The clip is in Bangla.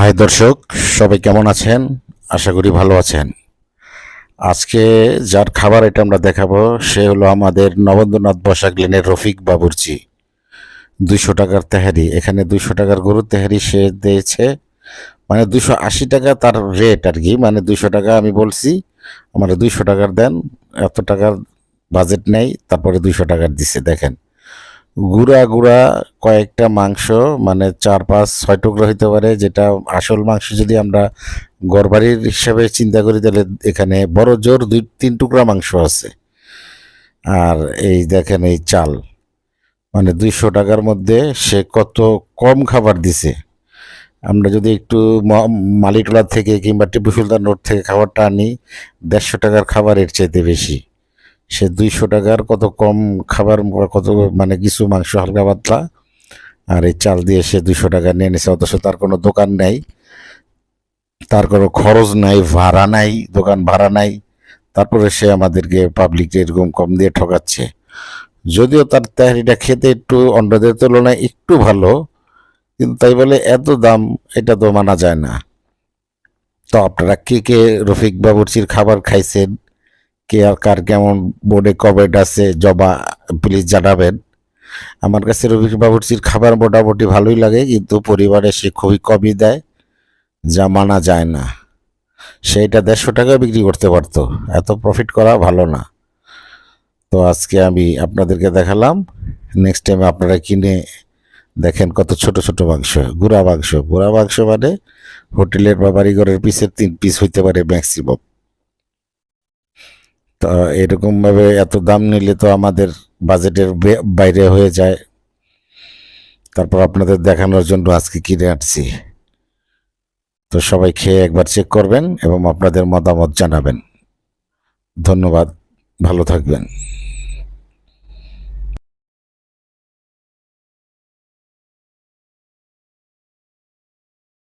হাই দর্শক, সবাই কেমন আছেন? আশা করি ভালো আছেন। আজকে যার খাবার এটা আমরা দেখাবো, সে হলো আমাদের নবেন্দ্রনাথ বসাক লেনের রফিক বাবুর্চি। দুইশো টাকার তেহারি। এখানে দুইশো টাকার গরুর তেহারি সে দিয়েছে। মানে দুইশো আশি টাকা তার রেট আর কি। মানে দুইশো টাকা আমি বলছি, আমার দুইশো টাকার দেন, এত টাকার বাজেট নেই, তারপরে দুইশো টাকার দিছে, দেখেন। গুঁড়া গুঁড়া কয়েকটা মাংস মানে চার পাঁচ ছয় টুকরো হইতে পারে, যেটা আসল মাংস যদি আমরা গড়বাড়ির হিসাবে চিন্তা করি, তাহলে এখানে বড় জোর দুই, তিন টুকরা মাংস আছে। আর এই দেখেন এই চাল মানে দুইশো টাকার মধ্যে সে কত কম খাবার দিছে। আমরা যদি একটু মালিটোলা থেকে কিংবা টিপু সুলতান রোড থেকে খাবারটা আনি, দেড়শো টাকার খাবারের চাইতে বেশি। সে দুইশো টাকার কত কম খাবার, কত মানে কিছু মাংস হালকা পাতলা, আর এই চাল দিয়ে সে দুইশো টাকা নিয়ে নিছে, অথচ তার কোনো দোকান নাই। তার কোনো খরচ নাই, ভাড়া নাই, দোকান ভাড়া নাই। তারপরে সে আমাদেরকে পাবলিক এরকম কম দিয়ে ঠকাচ্ছে। যদিও তার তেহারিটা খেতে একটু অন্যদের তুলনায় একটু ভালো, কিন্তু তাই বলে এত দাম, এটা তো মানা যায় না। তো আপনারা কে কে রফিক বাবুর্চির খাবার খাইছেন? কে আর কার কেমন বোর্ডে কমেন্ট আছে, জবা প্লিজ জানাবেন। আমার কাছে রবি বাবুর্চির খাবার মোটামুটি ভালোই লাগে, কিন্তু পরিবারে সে খুবই কমই দেয়, যা মানা যায় না। সেইটা দেড়শো টাকা বিক্রি করতে পারতো, এত প্রফিট করা ভালো না। তো আজকে আমি আপনাদেরকে দেখালাম নেক্সট টাইম আপনারা কিনে দেখেন কত ছোট ছোট মাংস, গুড়া মাংস। গুড়া মাংস মানে হোটেলের বা বাড়িঘরের পিসের তিন পিস হইতে পারে ম্যাক্সিমাম তা এরকমভাবে এত দাম নিলে তো আমাদের বাজেটের বাইরে হয়ে যায়। তারপর আপনাদের দেখানোর জন্য আজকে কিনে আসছি তো সবাই খেয়ে একবার চেক করবেন এবং আপনাদের মতামত জানাবেন। ধন্যবাদ, ভালো থাকবেন।